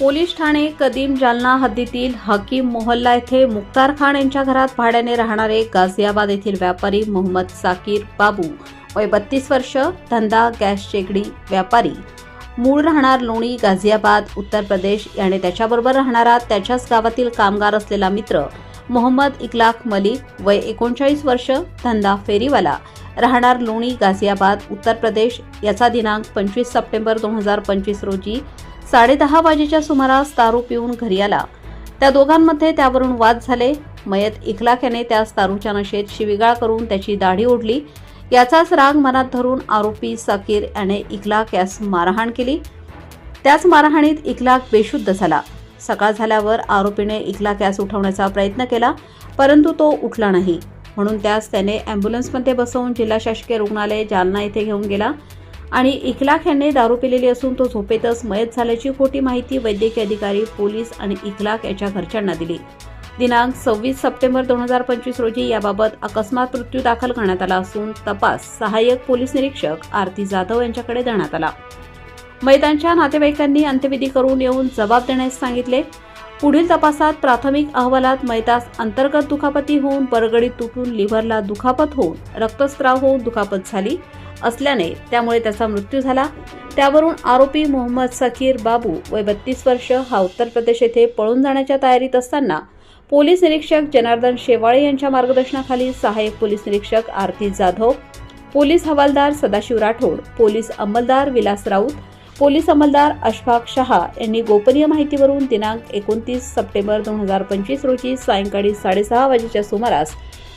Police Thane कदीम जालना हद्दीतील हकीम मोहल्ला येथे मुख्तार खान यांच्या घरात भाड्याने राहणारे गाझियाबाद येथील व्यापारी मोहम्मद साकीर बाबू वय बत्तीस वर्ष धंदा गॅस शेगडी व्यापारी. मूळ राहणार लोणी गाझियाबाद उत्तर प्रदेश. याने त्याच्याबरोबर राहणारा त्याच्याच गावातील कामगार असलेला मित्र मोहम्मद इकलाख मलिक वय एकोणचाळीस वर्ष धंदा फेरीवाला. राहणार लोणी गाझियाबाद उत्तर प्रदेश याचा दिनांक पंचवीस सप्टेंबर दोन हजार पंचवीस रोजी साडेदहा वाजेच्या सुमारास दारू पिऊन घरी आला. त्या दोघांमध्ये त्यावरून वाद झाले. मयत इखलाक याने त्यास दारूच्या नशेत शिविगाळ करून त्याची दाढी ओढली. याचाच राग मनात धरून आरोपी साकीर याने इखलाक यास मारहाण केली. त्याच मारहाणीत इखलाक बेशुद्ध झाला. सकाळ झाल्यावर आरोपीने इखलाक यास उठवण्याचा प्रयत्न केला परंतु तो उठला नाही. म्हणून त्यास त्याने ॲम्ब्युलन्समध्ये बसवून जिल्हा शासकीय रुग्णालय जालना येथे घेऊन गेला. आणि इखलाक यांनी दारू पिलेली असून तो झोपेतच मयत झाल्याची खोटी माहिती वैद्यकीय अधिकारी पोलीस आणि इखलाक याच्या घरच्यांना दिली. दिनांक सव्वीस सप्टेंबर दोन हजार पंचवीस रोजी याबाबत अकस्मात मृत्यू दाखल करण्यात आला असून तपास सहाय्यक पोलीस निरीक्षक आरती जाधव यांच्याकडे देण्यात आला. मैदानच्या नातेवाईकांनी अंत्यविधी करून येऊन जबाब देण्यास सांगितले. पुढील तपासात प्राथमिक अहवालात मैतास अंतर्गत दुखापती होऊन बरगडीत तुटून लिव्हरला दुखापत होऊन रक्तस्राव होऊन दुखापत झाली. असल्याने त्यामुळे त्याचा मृत्यू झाला. त्यावरून आरोपी मोहम्मद सकीर बाबू वय बत्तीस वर्ष हा उत्तर प्रदेश येथे पळून जाण्याच्या तयारीत असताना पोलीस निरीक्षक जनार्दन शेवाळे यांच्या मार्गदर्शनाखाली सहाय्यक पोलीस निरीक्षक आरती जाधव पोलीस हवालदार सदाशिव राठोड पोलीस अंमलदार विलास राऊत पोलीस अंमलदार अशफाक शहा यांनी गोपनीय माहितीवरून दिनांक एकोणतीस सप्टेंबर दोन हजार पंचवीस रोजी सायंकाळी साडेसहा वाजेच्या सुमारास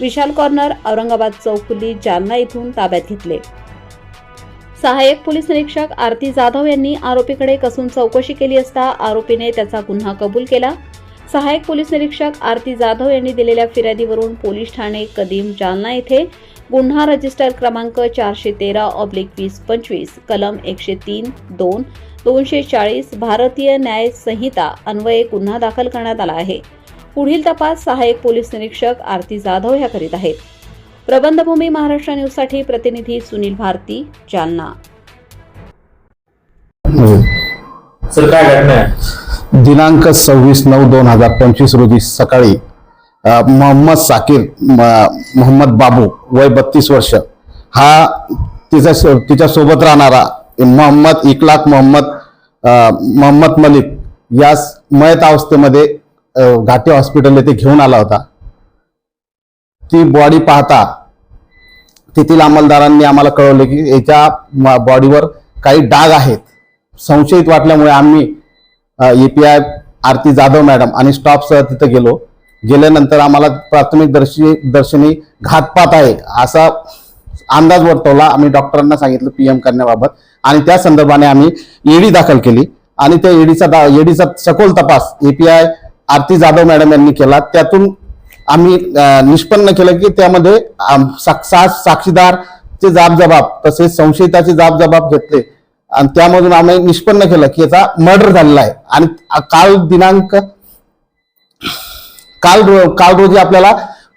विशाल कॉर्नर औरंगाबाद चौकुली जालना येथून ताब्यात घेतले. सहाय्यक पोलीस निरीक्षक आरती जाधव यांनी आरोपीकडे कसून चौकशी केली असता आरोपीने त्याचा गुन्हा कबूल केला. सहाय्यक पोलीस निरीक्षक आरती जाधव यांनी दिलेल्या फिर्यादीवरून पोलीस ठाणे कदीम जालना येथे गुन्हा रजिस्टर क्रमांक चारशे तेरा ऑब्लिक वीस पंचवीस कलम एकशे तीन दोन दोनशे चाळीस भारतीय न्याय संहिता अन्वये गुन्हा दाखल करण्यात आला आहे. पुढील तपास सहाय्यक पोलीस निरीक्षक आरती जाधव ह्या करीत आहेत. प्रबंधभूमी महाराष्ट्र न्यूजसाठी प्रतिनिधी सुनील भारती जालना. सर काय घटना आहे? दिनांक सव्वीस नऊ दोन हजार पंचवीस रोजी सकाळी मोहम्मद साकीर मोहम्मद बाबू वय बत्तीस वर्ष हा तिचा तिच्या सोबत राहणारा मोहम्मद इकलाक मोहम्मद मोहम्मद मलिक यास मयत अवस्थेमध्ये घाटी हॉस्पिटल येथे घेऊन आला होता. ती बॉडी पाहता तेथील अंमलदारांनी आम्हाला कळवले की याच्या म- बॉडीवर काही डाग आहेत. संशयित वाटल्यामुळे आम्ही एपीआय आरती जाधव मॅडम आणि स्टॉफसह तिथं गेलो. गेल्यानंतर आम्हाला प्राथमिक दर्शी दर्शनी घातपात आहे असा अंदाज वर्तवला. आम्ही डॉक्टरांना सांगितलं पी एम करण्याबाबत आणि त्या संदर्भाने आम्ही ईडी दाखल केली. आणि त्या ईडीचा ईडीचा सखोल तपास एपीआय आरती जाधव मॅडम यांनी केला. त्यातून आम्ही निष्पन्न केलं की त्यामध्ये साक्षीदार चे सा- साक्षीदारचे जबाब तसेच संशयिताचे जाब जबाब घेतले. आणि त्यामधून आम्ही निष्पन्न केलं की याचा मर्डर झालेला आहे. आणि काल दिनांक काल रो- काल रोजी आपल्याला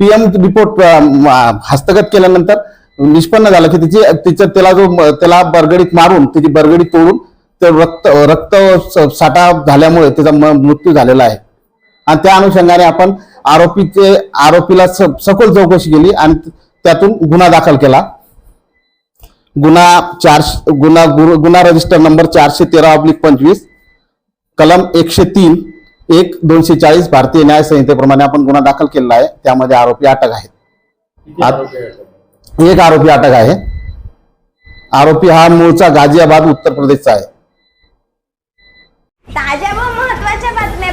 पीएम रिपोर्ट हस्तगत केल्यानंतर निष्पन्न झालं की तिची तिचं त्याला जो म- त्याला बरगडीत मारून त्याची बरगडी तोडून ते रक्त रक्त साठा झाल्यामुळे त्याचा म- मृत्यू झालेला आहे. आणि त्या अनुषंगाने आपण आरोपीचे आरोपीला सखोल चौकशी केली आणि त्यातून गुन्हा दाखल केला. गुन्हा चार गुन्हा गुन्हा रजिस्टर नंबर चारशे तेरा ऑब्लिक पंचवीस कलम एकशे तीन एक दोनशे चाळीस भारतीय न्याय संहितेप्रमाणे आपण गुन्हा दाखल केलेला आहे. त्यामध्ये आरोपी अटक आहेत? एक आरोपी अटक आहे. आरोपी हा मूळचा गाझियाबाद उत्तर प्रदेशचा आहे.